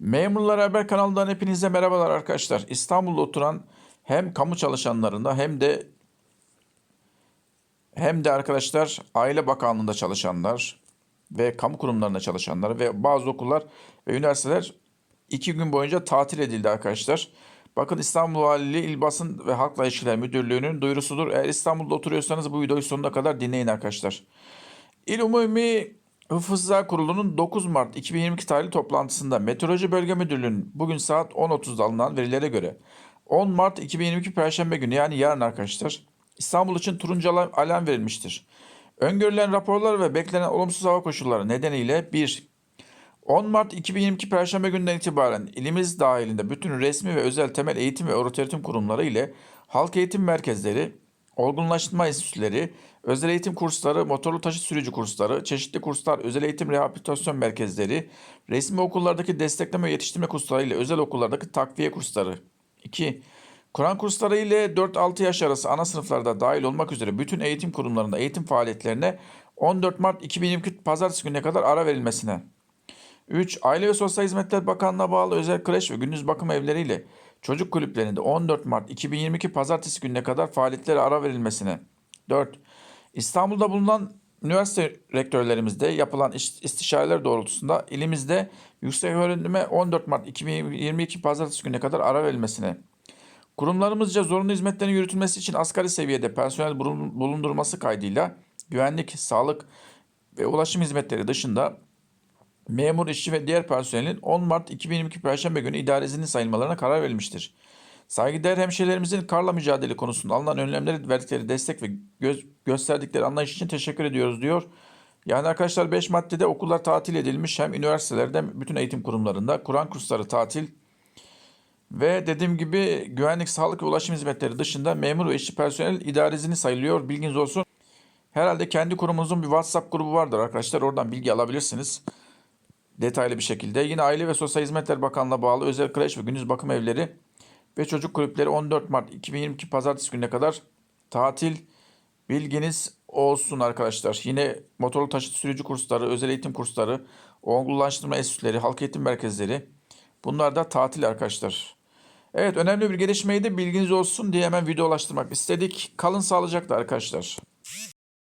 Memurlar Haber kanalından hepinize merhabalar arkadaşlar. İstanbul'da oturan hem kamu çalışanlarında hem de hem de arkadaşlar Aile Bakanlığı'nda çalışanlar ve kamu kurumlarında çalışanlar ve bazı okullar ve üniversiteler iki gün boyunca tatil edildi arkadaşlar. Bakın İstanbul Valiliği İl Basın ve Halkla İlişkiler Müdürlüğü'nün duyurusudur. Eğer İstanbul'da oturuyorsanız bu videoyu sonuna kadar dinleyin arkadaşlar. İl Umumi Hıfızlar Kurulu'nun 9 Mart 2022 tarihli toplantısında Meteoroloji Bölge Müdürlüğü'nün bugün saat 10.30'da alınan verilere göre 10 Mart 2022 Perşembe günü yani yarın arkadaşlar İstanbul için turuncu alarm verilmiştir. Öngörülen raporlar ve beklenen olumsuz hava koşulları nedeniyle 1. 10 Mart 2022 Perşembe gününden itibaren ilimiz dahilinde bütün resmi ve özel temel eğitim ve öğretim kurumları ile halk eğitim merkezleri, olgunlaştırma enstitüleri, özel eğitim kursları, motorlu taşıt sürücü kursları, çeşitli kurslar, özel eğitim rehabilitasyon merkezleri, resmi okullardaki destekleme ve yetiştirme kursları ile özel okullardaki takviye kursları. 2. Kur'an kursları ile 4-6 yaş arası ana sınıflarda dahil olmak üzere bütün eğitim kurumlarında eğitim faaliyetlerine 14 Mart 2022 Pazartesi gününe kadar ara verilmesine. 3. Aile ve Sosyal Hizmetler Bakanlığı'na bağlı özel kreş ve gündüz bakım evleriyle çocuk kulüplerinde 14 Mart 2022 Pazartesi gününe kadar faaliyetlere ara verilmesine. 4. İstanbul'da bulunan üniversite rektörlerimizde yapılan iş- istişareler doğrultusunda ilimizde yüksek öğrenime 14 Mart 2022 Pazartesi gününe kadar ara verilmesine. Kurumlarımızca zorunlu hizmetlerin yürütülmesi için asgari seviyede personel bulun- bulundurması kaydıyla güvenlik, sağlık ve ulaşım hizmetleri dışında memur, işçi ve diğer personelin 10 Mart 2022 Perşembe günü idare izinli sayılmalarına karar verilmiştir. Saygıdeğer hemşehrilerimizin karla mücadele konusunda alınan önlemleri verdikleri destek ve göz- gösterdikleri anlayış için teşekkür ediyoruz diyor. Yani arkadaşlar 5 maddede okullar tatil edilmiş hem üniversitelerde hem bütün eğitim kurumlarında Kur'an kursları tatil ve dediğim gibi güvenlik, sağlık ve ulaşım hizmetleri dışında memur ve işçi personel idare izni sayılıyor. Bilginiz olsun. Herhalde kendi kurumunuzun bir WhatsApp grubu vardır arkadaşlar. Oradan bilgi alabilirsiniz detaylı bir şekilde. Yine Aile ve Sosyal Hizmetler Bakanlığı'na bağlı özel kreş ve gündüz bakım evleri ve çocuk kulüpleri 14 Mart 2022 Pazartesi gününe kadar tatil bilginiz olsun arkadaşlar. Yine motorlu taşıt sürücü kursları, özel eğitim kursları, olgunlaştırma enstitüleri, halk eğitim merkezleri bunlar da tatil arkadaşlar. Evet önemli bir gelişmeyi de bilginiz olsun diye hemen video ulaştırmak istedik. Kalın sağlıcakla arkadaşlar.